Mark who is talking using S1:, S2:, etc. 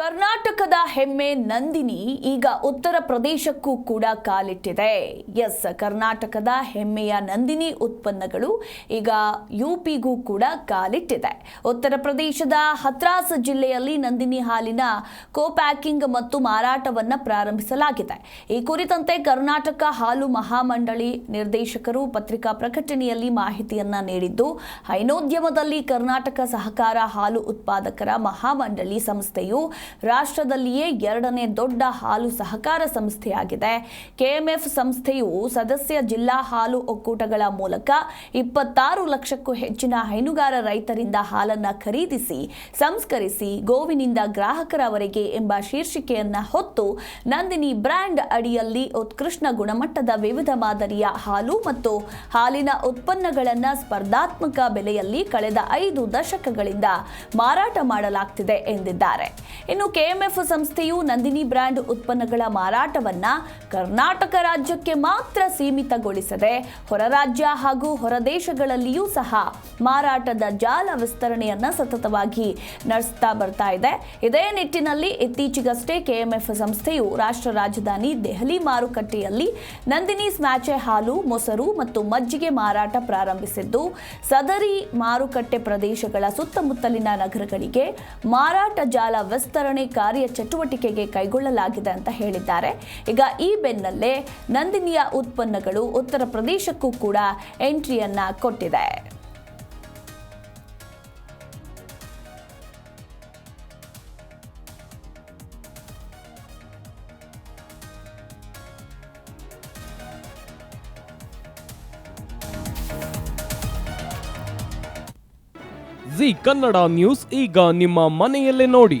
S1: ಕರ್ನಾಟಕದ ಹೆಮ್ಮೆ ನಂದಿನಿ ಈಗ ಉತ್ತರ ಪ್ರದೇಶಕ್ಕೂ ಕೂಡ ಕಾಲಿಟ್ಟಿದೆ. ಎಸ್, ಕರ್ನಾಟಕದ ಹೆಮ್ಮೆಯ ನಂದಿನಿ ಉತ್ಪನ್ನಗಳು ಈಗ ಯುಪಿಗೂ ಕೂಡ ಕಾಲಿಟ್ಟಿದೆ. ಉತ್ತರ ಪ್ರದೇಶದ ಹತ್ರಾಸ್ ಜಿಲ್ಲೆಯಲ್ಲಿ ನಂದಿನಿ ಹಾಲಿನ ಕೋ ಪ್ಯಾಕಿಂಗ್ ಮತ್ತು ಮಾರಾಟವನ್ನು ಪ್ರಾರಂಭಿಸಲಾಗಿದೆ. ಈ ಕುರಿತಂತೆ ಕರ್ನಾಟಕ ಹಾಲು ಮಹಾಮಂಡಳಿ ನಿರ್ದೇಶಕರು ಪತ್ರಿಕಾ ಪ್ರಕಟಣೆಯಲ್ಲಿ ಮಾಹಿತಿಯನ್ನ ನೀಡಿದ್ದು, ಹೈನೋದ್ಯಮದಲ್ಲಿ ಕರ್ನಾಟಕ ಸಹಕಾರ ಹಾಲು ಉತ್ಪಾದಕರ ಮಹಾಮಂಡಳಿ ಸಂಸ್ಥೆಯು ರಾಷ್ಟ್ರದಲ್ಲಿಯೇ ಎರಡನೇ ದೊಡ್ಡ ಹಾಲು ಸಹಕಾರ ಸಂಸ್ಥೆಯಾಗಿದೆ. ಕೆಎಂಎಫ್ ಸಂಸ್ಥೆಯು ಸದಸ್ಯ ಜಿಲ್ಲಾ ಹಾಲು ಒಕ್ಕೂಟಗಳ ಮೂಲಕ ಇಪ್ಪತ್ತಾರು ಲಕ್ಷಕ್ಕೂ ಹೆಚ್ಚಿನ ಹೈನುಗಾರ ರೈತರಿಂದ ಹಾಲನ್ನ ಖರೀದಿಸಿ, ಸಂಸ್ಕರಿಸಿ ಗೋವಿನಿಂದ ಗ್ರಾಹಕರವರೆಗೆ ಎಂಬ ಶೀರ್ಷಿಕೆಯನ್ನ ಹೊತ್ತು ನಂದಿನಿ ಬ್ರ್ಯಾಂಡ್ ಅಡಿಯಲ್ಲಿ ಉತ್ಕೃಷ್ಟ ಗುಣಮಟ್ಟದ ವಿವಿಧ ಮಾದರಿಯ ಹಾಲು ಮತ್ತು ಹಾಲಿನ ಉತ್ಪನ್ನಗಳನ್ನು ಸ್ಪರ್ಧಾತ್ಮಕ ಬೆಲೆಯಲ್ಲಿ ಕಳೆದ ಐದು ದಶಕಗಳಿಂದ ಮಾರಾಟ ಮಾಡಲಾಗ್ತಿದೆ ಎಂದಿದ್ದಾರೆ. ಇನ್ನು ಕೆಎಂಎಫ್ ಸಂಸ್ಥೆಯು ನಂದಿನಿ ಬ್ರ್ಯಾಂಡ್ ಉತ್ಪನ್ನಗಳ ಮಾರಾಟವನ್ನ ಕರ್ನಾಟಕ ರಾಜ್ಯಕ್ಕೆ ಮಾತ್ರ ಸೀಮಿತಗೊಳಿಸದೆ ಹೊರ ರಾಜ್ಯ ಹಾಗೂ ಹೊರದೇಶಗಳಲ್ಲಿಯೂ ಸಹ ಮಾರಾಟದ ಜಾಲ ವಿಸ್ತರಣೆಯನ್ನ ಸತತವಾಗಿ ನಡೆಸ್ತಾ ಬರ್ತಾ ಇದೆ. ಇದೇ ನಿಟ್ಟಿನಲ್ಲಿ ಇತ್ತೀಚೆಗಷ್ಟೇ ಕೆಎಂಎಫ್ ಸಂಸ್ಥೆಯು ರಾಷ್ಟ್ರ ರಾಜಧಾನಿ ದೆಹಲಿ ಮಾರುಕಟ್ಟೆಯಲ್ಲಿ ನಂದಿನಿ ಸ್ಮ್ಯಾಚೆ ಹಾಲು, ಮೊಸರು ಮತ್ತು ಮಜ್ಜಿಗೆ ಮಾರಾಟ ಪ್ರಾರಂಭಿಸಿದ್ದು, ಸದರಿ ಮಾರುಕಟ್ಟೆ ಪ್ರದೇಶಗಳ ಸುತ್ತಮುತ್ತಲಿನ ನಗರಗಳಿಗೆ ಮಾರಾಟ ಜಾಲ ವಿಸ್ತರಣೆ ಕಾರ್ಯ ಚಟುವಟಿಕೆಗೆ ಕೈಗೊಳ್ಳಲಾಗಿದೆ ಅಂತ ಹೇಳಿದ್ದಾರೆ. ಈಗ ಈ ಬೆನ್ನಲ್ಲೇ ನಂದಿನಿಯ ಉತ್ಪನ್ನಗಳು ಉತ್ತರ ಪ್ರದೇಶಕ್ಕೂ ಕೂಡ ಎಂಟ್ರಿಯನ್ನ ಕೊಟ್ಟಿದೆ.
S2: ಜಿ ಕನ್ನಡ ನ್ಯೂಸ್ ಈಗ ನಿಮ್ಮ ಮನೆಯಲ್ಲೇ ನೋಡಿ.